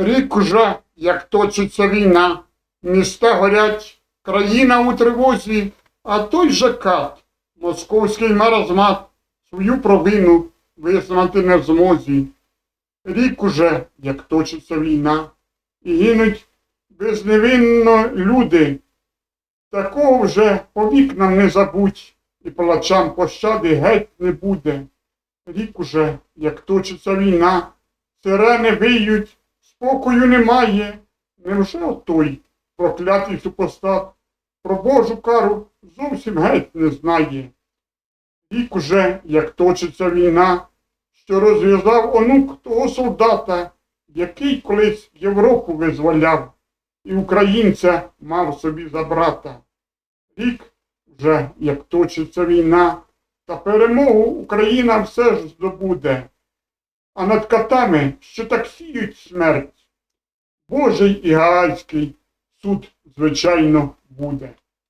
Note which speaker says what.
Speaker 1: Рік уже, як точиться війна, міста горять, країна у тривозі, а той же кат, московський маразмат, свою провину визнати не в змозі. Рік уже, як точиться війна, і гинуть безневинно люди. Такого вже по вікнам не забудь, і палачам пощади геть не буде. Рік уже, як точиться війна, сирени виють, спокою немає. Невже отой проклятий супостат про Божу кару зовсім геть не знає? Рік уже, як точиться війна, що розв'язав онук того солдата, який колись Європу визволяв, і українця мав собі за брата. Рік вже, як точиться війна, та перемогу Україна все ж здобуде. А над катами, що так сіють смерть, Божий і Гаальський суд, звичайно, буде.